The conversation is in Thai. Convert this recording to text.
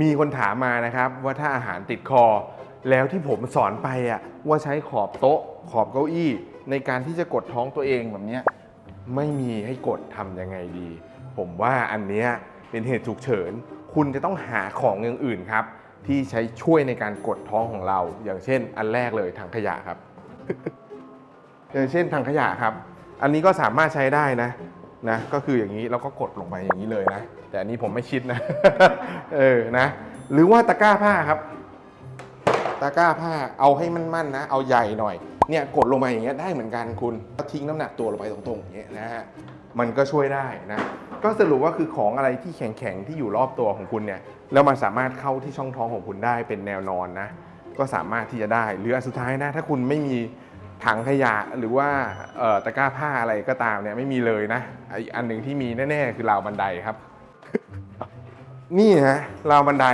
มีคนถามมานะครับว่าถ้าอาหารติดคอ แล้วที่ผมสอนไปอะว่าใช้ขอบโต๊ะขอบเก้าอี้ ในการที่จะกดท้องตัวเองแบบเนี้ยไม่มีให้กดทำยังไงดี ผมว่าอันเนี้ยเป็นเหตุฉุกเฉิน คุณจะต้องหาของอย่างอื่นครับ ที่ใช้ช่วยในการกดท้องของเรา อย่างเช่น อันแรกเลยถังขยะครับ อย่างเช่นถังขยะครับ อันนี้ก็สามารถใช้ได้นะ นะก็คืออย่างนี้เราก็กดลงไปอย่างนี้เลยนะ แต่อันนี้ผมไม่คิดนะ เออนะ หรือว่าตะกร้าผ้าครับ ตะกร้าผ้าเอาให้มันมั่นๆนะ เอาใหญ่หน่อยเนี่ยกดลงมาอย่างเงี้ยได้เหมือนกันคุณก็ทิ้งน้ำหนักตัวลงไปตรงๆอย่างเงี้ยนะฮะมันก็ช่วยได้นะ ก็สรุปว่าคือของอะไรที่แข็งๆที่อยู่รอบตัวของคุณเนี่ยแล้วมันสามารถเข้าที่ช่องท้องของคุณได้เป็นแนวนอนนะ ก็สามารถที่จะได้ หรืออันสุดท้ายนะ ถ้าคุณไม่มี ถังขยะหรือว่าตะกร้าผ้าอะไรก็ตามเนี่ยไม่มีเลยนะอีกอันหนึ่งที่มีแน่ๆคือราวบันไดครับ นี่ฮะราวบันได